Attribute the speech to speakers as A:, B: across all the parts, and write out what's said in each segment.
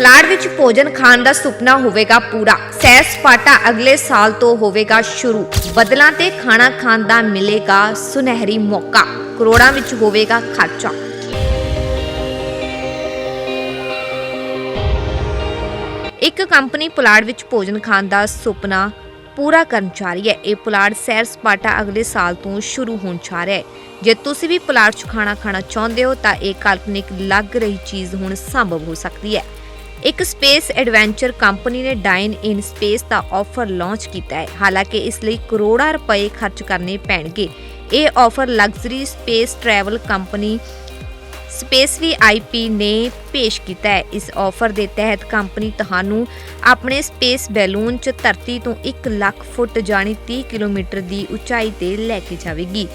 A: ਪਲਾੜ ਵਿੱਚ ਭੋਜਨ ਖਾਣ ਦਾ ਸੁਪਨਾ ਹੋਵੇਗਾ ਪੂਰਾ। ਸੈਰ ਸਪਾਟਾ ਅਗਲੇ ਸਾਲ ਤੋਂ ਹੋਵੇਗਾ ਸ਼ੁਰੂ। ਬਦਲਾਂ ਤੇ ਖਾਣਾ ਖਾਣ ਦਾ ਮਿਲੇਗਾ ਸੁਨਹਿਰੀ ਮੌਕਾ। ਕਰੋੜਾਂ ਵਿੱਚ ਹੋਵੇਗਾ ਖਰਚਾ। ਇੱਕ ਕੰਪਨੀ ਪੁਲਾੜ ਵਿੱਚ ਭੋਜਨ ਖਾਣ ਦਾ ਸੁਪਨਾ ਪੂਰਾ ਕਰਨ ਜਾ ਰਹੀ ਹੈ। ਇਹ ਪੁਲਾੜ ਸੈਰ ਸਪਾਟਾ ਅਗਲੇ ਸਾਲ ਤੋਂ ਸ਼ੁਰੂ ਹੋਣ ਜਾ ਰਿਹਾ ਹੈ। ਜੇ ਤੁਸੀਂ ਵੀ ਪੁਲਾੜ 'ਚ ਖਾਣਾ ਖਾਣਾ ਚਾਹੁੰਦੇ ਹੋ ਤਾਂ ਇਹ ਕਾਲਪਨਿਕ ਲੱਗ ਰਹੀ ਚੀਜ਼ ਹੁਣ ਸੰਭਵ ਹੋ ਸਕਦੀ ਹੈ। ਇੱਕ ਸਪੇਸ ਐਡਵੈਂਚਰ ਕੰਪਨੀ ਨੇ ਡਾਈਨ ਇਨ ਸਪੇਸ ਦਾ ਆਫਰ ਲਾਂਚ ਕੀਤਾ ਹੈ। ਹਾਲਾਂਕਿ ਇਸ ਲਈ ਕਰੋੜਾਂ ਰੁਪਏ ਖਰਚ ਕਰਨੇ ਪੈਣਗੇ। ਇਹ offer luxury space travel company space V IP ਨੇ ਪੇਸ਼ ਕੀਤਾ ਹੈ। ਇਸ ਆਫਰ ਦੇ ਤਹਿਤ ਕੰਪਨੀ ਤੁਹਾਨੂੰ ਆਪਣੇ ਸਪੇਸ ਬੈਲੂਨ 'ਚ ਧਰਤੀ ਤੋਂ 1 ਲੱਖ ਫੁੱਟ ਜਾਣੀ 30 ਕਿਲੋਮੀਟਰ ਦੀ ਉਚਾਈ ਤੇ ਲੈ ਕੇ ਜਾਵੇਗੀ।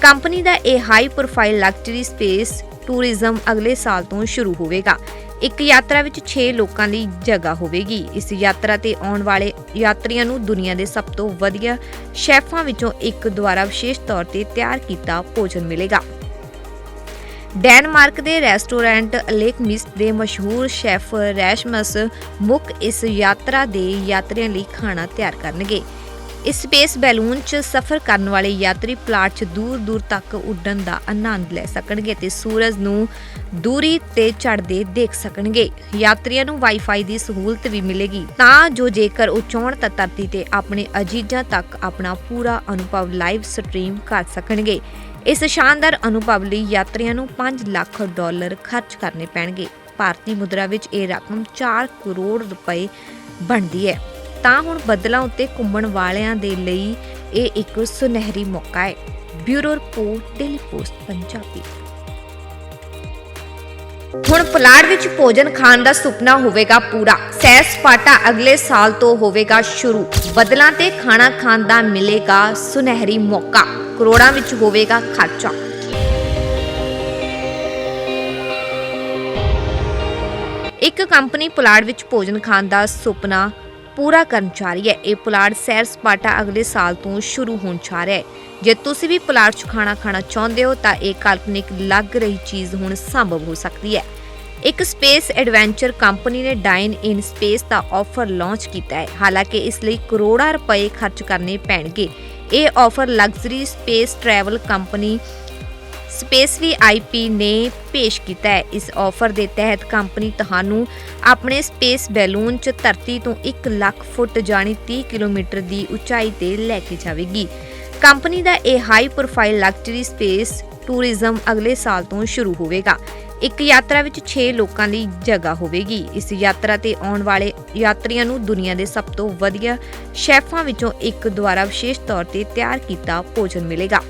A: ਕੰਪਨੀ ਦਾ ਇਹ high profile luxury space tourism ਅਗਲੇ ਸਾਲ ਤੋਂ ਸ਼ੁਰੂ ਹੋਵੇਗਾ। ਇੱਕ ਯਾਤਰਾ ਵਿੱਚ 6 ਲੋਕਾਂ ਦੀ ਜਗ੍ਹਾ ਹੋਵੇਗੀ। ਇਸ ਯਾਤਰਾ ਤੇ ਆਉਣ ਵਾਲੇ ਯਾਤਰੀਆਂ ਨੂੰ ਦੁਨੀਆ ਦੇ ਸਭ ਤੋਂ ਵਧੀਆ ਸ਼ੈਫਾਂ ਵਿੱਚੋਂ ਇੱਕ ਦੁਆਰਾ ਵਿਸ਼ੇਸ਼ ਤੌਰ ਤੇ ਤਿਆਰ ਕੀਤਾ ਭੋਜਨ ਮਿਲੇਗਾ। ਡੈਨਮਾਰਕ ਦੇ ਰੈਸਟੋਰੈਂਟ ਲੇਕ ਮਿਸ ਦੇ ਮਸ਼ਹੂਰ ਸ਼ੈਫ ਰੈਸ਼ਮਸ ਮੁੱਖ ਇਸ ਯਾਤਰਾ ਦੇ ਯਾਤਰੀਆਂ ਲਈ ਖਾਣਾ ਤਿਆਰ ਕਰਨਗੇ। ਇਸ ਸਪੇਸ ਬੈਲੂਨ 'ਚ ਸਫ਼ਰ ਕਰਨ ਵਾਲੇ ਯਾਤਰੀ ਪਲਾਟ 'ਚ ਦੂਰ-ਦੂਰ ਤੱਕ ਉੱਡਣ ਦਾ ਆਨੰਦ ਲੈ ਸਕਣਗੇ ਤੇ ਸੂਰਜ ਨੂੰ ਦੂਰੀ ਤੇ ਚੜ੍ਹਦੇ ਦੇਖ ਸਕਣਗੇ। ਯਾਤਰੀਆਂ ਨੂੰ ਵਾਈਫਾਈ ਦੀ ਸਹੂਲਤ ਵੀ ਮਿਲੇਗੀ। ਤਾਂ ਜੋ ਜੇਕਰ ਉਹ ਚਾਹੁਣ ਤਾਂ ਧਰਤੀ ਤੇ ਆਪਣੇ ਅਜੀਜ਼ਾਂ ਤੱਕ ਆਪਣਾ ਪੂਰਾ ਅਨੁਭਵ ਲਾਈਵ ਸਟ੍ਰੀਮ ਕਰ ਸਕਣਗੇ। ਇਸ ਸ਼ਾਨਦਾਰ ਅਨੁਭਵ ਲਈ ਯਾਤਰੀਆਂ ਨੂੰ 5 ਲੱਖ ਡਾਲਰ ਖਰਚ ਕਰਨੇ ਪੈਣਗੇ। ਭਾਰਤੀ ਮੁਦਰਾ ਵਿੱਚ ਇਹ ਰਕਮ 4 ਕਰੋੜ ਰੁਪਏ ਬਣਦੀ ਹੈ। ਤਾਂ ਹੁਣ ਬੱਦਲਾਂ ਉੱਤੇ ਘੁੰਮਣ ਵਾਲਿਆਂ ਦੇ ਲਈ ਇਹ ਇੱਕ ਸੁਨਹਿਰੀ ਮੌਕਾ ਹੈ। Bureau report, Daily Post, Punjabi. ਹੁਣ ਪਲਾੜ ਵਿੱਚ ਭੋਜਨ ਖਾਣ ਦਾ ਸੁਪਨਾ ਹੋਵੇਗਾ ਪੂਰਾ। ਸੈਰ ਸਪਾਟਾ ਅਗਲੇ ਸਾਲ ਤੋਂ ਹੋਵੇਗਾ ਸ਼ੁਰੂ। ਬਦਲਾਂ ਤੇ ਖਾਣਾ ਖਾਣ ਦਾ ਮਿਲੇਗਾ ਸੁਨਹਿਰੀ ਮੌਕਾ। ਕਰੋੜਾਂ ਵਿੱਚ ਹੋਵੇਗਾ ਖਰਚਾ। ਇੱਕ ਕੰਪਨੀ ਪੁਲਾੜ ਵਿੱਚ ਭੋਜਨ ਖਾਣ ਦਾ ਸੁਪਨਾ ਪੂਰਾ ਕਰਨ ਜਾ ਰਹੀ ਹੈ। ਇਹ ਪੁਲਾੜ ਸੈਰ ਸਪਾਟਾ ਅਗਲੇ ਸਾਲ ਤੋਂ ਸ਼ੁਰੂ ਹੋਣ ਜਾ ਰਿਹਾ ਹੈ। ਜੇ ਤੁਸੀਂ ਵੀ ਪੁਲਾੜ 'ਚ ਖਾਣਾ ਖਾਣਾ ਚਾਹੁੰਦੇ ਹੋ, ਤਾਂ ਇਹ ਕਾਲਪਨਿਕ ਲੱਗ ਰਹੀ ਚੀਜ਼ ਹੁਣ ਸੰਭਵ ਹੋ ਸਕਦੀ ਹੈ। ਇੱਕ ਸਪੇਸ ਐਡਵੈਂਚਰ ਕੰਪਨੀ ਨੇ ਡਾਈਨ ਇਨ ਸਪੇਸ ਦਾ ਆਫਰ ਲਾਂਚ ਕੀਤਾ ਹੈ। ਹਾਲਾਂਕਿ ਇਸ ਲਈ ਕਰੋੜਾਂ ਰੁਪਏ ਖਰਚ ਕਰਨੇ ਪੈਣਗੇ। ਇਹ offer luxury space travel company space V IP ਨੇ ਪੇਸ਼ ਕੀਤਾ ਹੈ। ਇਸ ਆਫਰ ਦੇ ਤਹਿਤ ਕੰਪਨੀ ਤੁਹਾਨੂੰ ਆਪਣੇ ਸਪੇਸ ਬੈਲੂਨ 'ਚ ਧਰਤੀ ਤੋਂ 1 ਲੱਖ ਫੁੱਟ ਜਾਣੀ 30 ਕਿਲੋਮੀਟਰ ਦੀ ਉਚਾਈ ਤੇ ਲੈ ਕੇ ਜਾਵੇਗੀ। ਕੰਪਨੀ ਦਾ ਇਹ high profile luxury space tourism ਅਗਲੇ ਸਾਲ ਤੋਂ ਸ਼ੁਰੂ ਹੋਵੇਗਾ। ਇੱਕ ਯਾਤਰਾ ਵਿੱਚ 6 ਲੋਕਾਂ ਲਈ ਜਗ੍ਹਾ ਹੋਵੇਗੀ। ਇਸ ਯਾਤਰਾ ਤੇ ਆਉਣ ਵਾਲੇ ਯਾਤਰੀਆਂ ਨੂੰ ਦੁਨੀਆ ਦੇ ਸਭ ਤੋਂ ਵਧੀਆ ਸ਼ੈਫਾਂ ਵਿੱਚੋਂ ਇੱਕ ਦੁਆਰਾ ਵਿਸ਼ੇਸ਼ ਤੌਰ ਤੇ ਤਿਆਰ ਕੀਤਾ ਭੋਜਨ ਮਿਲੇਗਾ।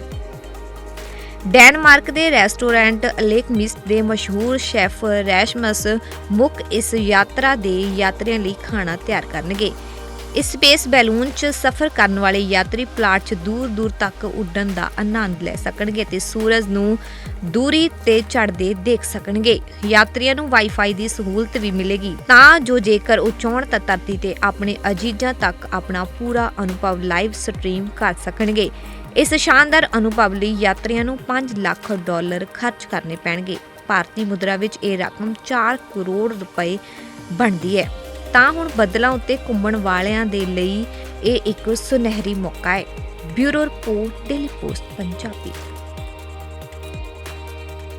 A: ਡੈਨਮਾਰਕ ਦੇ ਰੈਸਟੋਰੈਂਟ ਲੇਕ ਮਿਸ ਦੇ ਮਸ਼ਹੂਰ ਸ਼ੈਫ ਰੈਸ਼ਮਸ ਮੁੱਖ ਇਸ ਯਾਤਰਾ ਦੇ ਯਾਤਰੀਆਂ ਲਈ ਖਾਣਾ ਤਿਆਰ ਕਰਨਗੇ। ਇਸ ਸਪੇਸ ਬੈਲੂਨ 'ਚ ਸਫ਼ਰ ਕਰਨ ਵਾਲੇ ਯਾਤਰੀ ਪਲਾਟ 'ਚ ਦੂਰ-ਦੂਰ ਤੱਕ ਉੱਡਣ ਦਾ ਆਨੰਦ ਲੈ ਸਕਣਗੇ ਤੇ ਸੂਰਜ ਨੂੰ ਦੂਰੀ ਤੇ ਚੜ੍ਹਦੇ ਦੇਖ ਸਕਣਗੇ। ਯਾਤਰੀਆਂ ਨੂੰ ਵਾਈਫਾਈ ਦੀ ਸਹੂਲਤ ਵੀ ਮਿਲੇਗੀ। ਤਾਂ ਜੋ ਜੇਕਰ ਉਹ ਚਾਹੁਣ ਤਾਂ ਧਰਤੀ ਤੇ ਆਪਣੇ ਅਜੀਜ਼ਾਂ ਤੱਕ ਆਪਣਾ ਪੂਰਾ ਅਨੁਭਵ ਲਾਈਵ ਸਟ੍ਰੀਮ ਕਰ ਸਕਣਗੇ। ਇਸ ਸ਼ਾਨਦਾਰ ਅਨੁਭਵ ਲਈ ਯਾਤਰੀਆਂ ਨੂੰ 5 ਲੱਖ ਡਾਲਰ ਖਰਚ ਕਰਨੇ ਪੈਣਗੇ। ਭਾਰਤੀ ਮੁਦਰਾ ਵਿੱਚ ਇਹ ਰਕਮ 4 ਕਰੋੜ ਰੁਪਏ ਬਣਦੀ ਹੈ। ਤਾਂ ਹੁਣ ਬੱਦਲਾਂ ਉੱਤੇ ਘੁੰਮਣ ਵਾਲਿਆਂ ਦੇ ਲਈ ਇਹ ਇੱਕ ਸੁਨਹਿਰੀ ਮੌਕਾ ਹੈ। Bureau report, Daily Post, Punjabi.